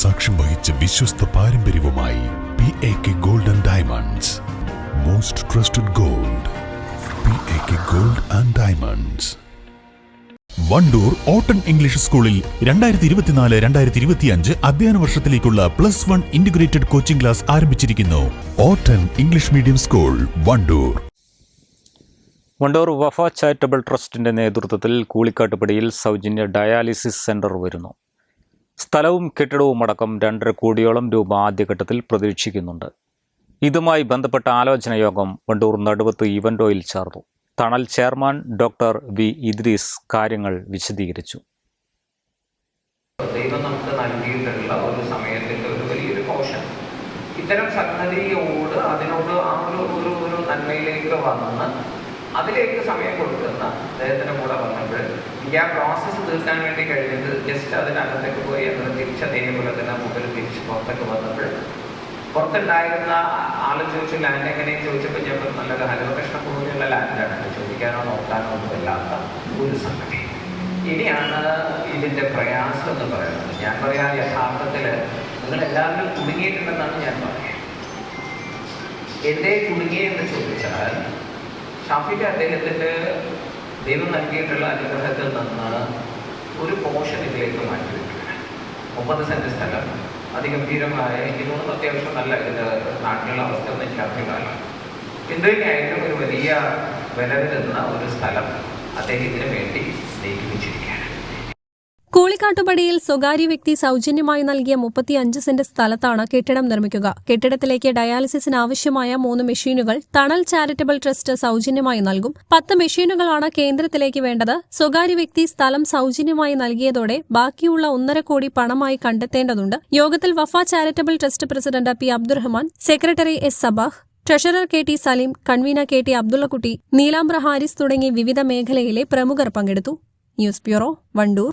സാക്ഷ്യം വഹിച്ച വിശ്വസ്ത പാരമ്പര്യവുമായി P A K gold and diamonds most trusted gold P A K gold and diamonds Wandoor Auton English സ്കൂളിൽ രണ്ടായിരത്തി ഇരുപത്തിനാല് രണ്ടായിരത്തി ഇരുപത്തിയഞ്ച് അധ്യയന വർഷത്തിലേക്കുള്ള plus one integrated coaching class ആരംഭിച്ചിരിക്കുന്നു. Auton English medium school Wandoor. Wandoor Wafa charitable ട്രസ്റ്റിന്റെ നേതൃത്വത്തിൽ കൂളിക്കാട്ടുപടിയിൽ സൗജന്യ ഡയാലിസിസ് സെന്റർ വരുന്നു. സ്ഥലവും കെട്ടിടവും അടക്കം രണ്ടര കോടിയോളം രൂപ ആദ്യഘട്ടത്തിൽ പ്രതീക്ഷിക്കുന്നുണ്ട്. ഇതുമായി ബന്ധപ്പെട്ട ആലോചന യോഗം വണ്ടൂർ നടുവത്ത് ഇവൻഡോയിൽ ചേർന്നു. തണൽ ചെയർമാൻ ഡോക്ടർ വി ഇദ്രീസ് കാര്യങ്ങൾ വിശദീകരിച്ചു. ദൈവം നമുക്ക് നൽകിയിട്ടുള്ള ഒരു സമയത്തിന്റെ ഒരു വലിയൊരു പോഷൻ. ഇത്തരം സംഗതിയോട് അതിനോട് ആ ഒരു ഒരു ഒരു നന്മയിലേക്ക് വന്ന് അതിലേക്ക് സമയം കൊടുക്കുന്ന അദ്ദേഹത്തിന്റെ കൂടെ വന്നപ്പോൾ എനിക്ക് ആ പ്രോസസ്സ് തീർക്കാൻ വേണ്ടി കഴിഞ്ഞത് ജസ്റ്റ് അതിനകത്തേക്ക് പോയി എന്നിട്ട് തിരിച്ച് അതേപോലെ തന്നെ മുമ്പിൽ തിരിച്ച് പുറത്തേക്ക് വന്നപ്പോൾ പുറത്തുണ്ടായിരുന്ന ആൾ ചോദിച്ചു ലാൻഡ് എങ്ങനെയും? ചോദിച്ചപ്പോൾ ഞാൻ നല്ലൊരു നല്ലൊരു ഹരിതകൃഷ്ണ പോലെയുള്ള ലാൻഡാണ്. ചോദിക്കാനോ നോക്കാനോ ഒന്നും ഇല്ലാത്ത ഒരു സംഗതി. ഇനിയാണ് ഇതിന്റെ പ്രയാസം എന്ന് പറയുന്നത്. ഞാൻ പറയാം യഥാർത്ഥത്തിൽ നിങ്ങൾ എല്ലാവരും കുടുങ്ങിയിട്ടുണ്ടെന്നാണ് ഞാൻ പറയുന്നത്. എന്തേ കുടുങ്ങിയെന്ന് ചോദിച്ചാൽ ഷാഫിക്ക് അദ്ദേഹത്തിന്റെ ദൈവം നൽകിയിട്ടുള്ള നിന്ന് ഒരു പോർഷൻ ഇതിലേക്ക് മാറ്റിവെക്കുകയാണ്. മുപ്പത് സെന്റ് സ്ഥലം അതിഗംഭീരമായ എനിക്ക് തോന്നുന്നു അത്യാവശ്യം നല്ല ഇതിന്റെ നാട്ടിലുള്ള അവസ്ഥ ഒന്നും എനിക്ക് അഭിപ്രായമാണ് ഇന്ത്യയിലെ ഏറ്റവും ഒരു വലിയ വില വരുന്ന ഒരു സ്ഥലം അദ്ദേഹത്തിന് വേണ്ടി കൂളിക്കാട്ടുപടിയിൽ സ്വകാര്യ വ്യക്തി സൗജന്യമായി നൽകിയ മുപ്പത്തിയഞ്ച് സെന്റ് സ്ഥലത്താണ് കെട്ടിടം നിർമ്മിക്കുക. കെട്ടിടത്തിലേക്ക് ഡയാലിസിസിന് ആവശ്യമായ മൂന്ന് മെഷീനുകൾ തണൽ ചാരിറ്റബിൾ ട്രസ്റ്റ് സൗജന്യമായി നൽകും. പത്ത് മെഷീനുകളാണ് കേന്ദ്രത്തിലേക്ക് വേണ്ടത്. സ്വകാര്യ വ്യക്തി സ്ഥലം സൗജന്യമായി നൽകിയതോടെ ബാക്കിയുള്ള ഒന്നര കോടി പണമായി കണ്ടെത്തേണ്ടതുണ്ട്. യോഗത്തിൽ Wafa charitable trust president P Abdurahman secretary S Sabah treasurer K T Saleem convener K T Abdullakutty Neelambra Haris തുടങ്ങി വിവിധ മേഖലയിലെ പ്രമുഖർ പങ്കെടുത്തു. News bureau Wandoor.